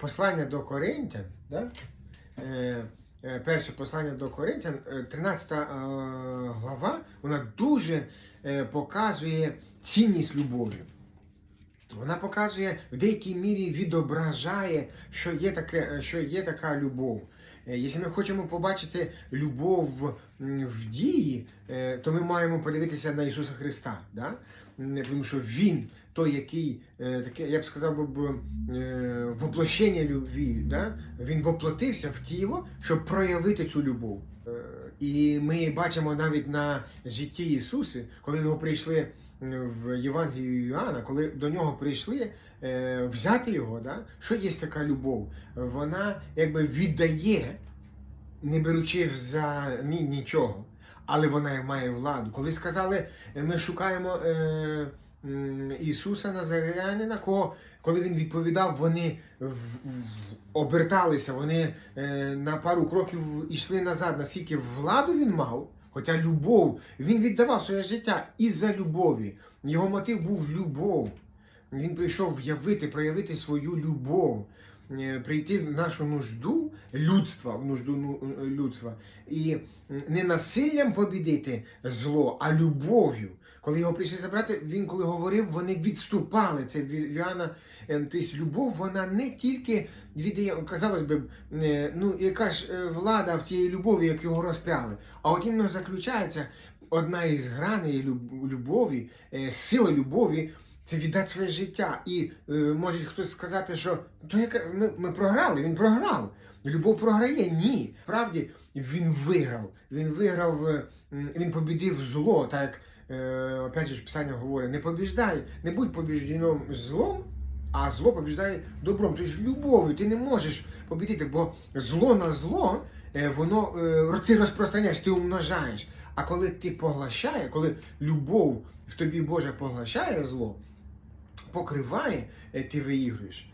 Послання до Коринтян, да? е, е, перше послання до Коринтян, е, 13 е, глава, вона дуже показує цінність любові. Вона показує в деякій мірі відображає, що є, таке, що є така любов. Е, Якщо ми хочемо побачити любов в дії, е, то ми маємо подивитися на Ісуса Христа. Да? Тому що Він той, який, е, таке, я б сказав, е, воплощення любві, да? він воплотився в тіло, щоб проявити цю любов. Е, І ми бачимо навіть на житті Ісуса, коли його прийшли в Євангелії Іоанна, коли до нього прийшли е, взяти його, да? що є така любов? Вона якби віддає, не беручи за нічого, але вона має владу. Коли сказали, е, ми шукаємо е, Ісуса Назарянина, кого, коли він відповідав, вони оберталися, вони е, на пару кроків йшли назад, наскільки владу він мав. Хоча любов, він віддавав своє життя із-за любові. Його мотив був любов. Він прийшов явити, проявити свою любов, прийти в нашу нужду людства, в нужду ну, е, людства. І не насиллям побідити зло, а любов'ю. Коли його прийшли забрати, він коли говорив, вони відступали. Це Ві- Віана. е, Тобто любов, вона не тільки віддає, казалось би, е, ну яка ж е, влада в тієї любові, як його розп'яли. А от іменно заключається одна із граней любові, е, сила любові. Це віддати своє життя. І е, може хтось сказати, що то яка ми, ми програли, він програв. Любов програє? Ні. Справді він виграв. Він виграв, е, він побідив зло, так як е, опять же Писання говорить, не побіждай, не будь побіжденом злом, а зло побіждає добром. Тобто любов'ю ти не можеш побідити, бо зло на зло, е, воно е, ти розпространяєш, ти умножаєш. А коли ти поглощає, коли любов в тобі Божа поглощає зло, покриває, е, ти виігруєш.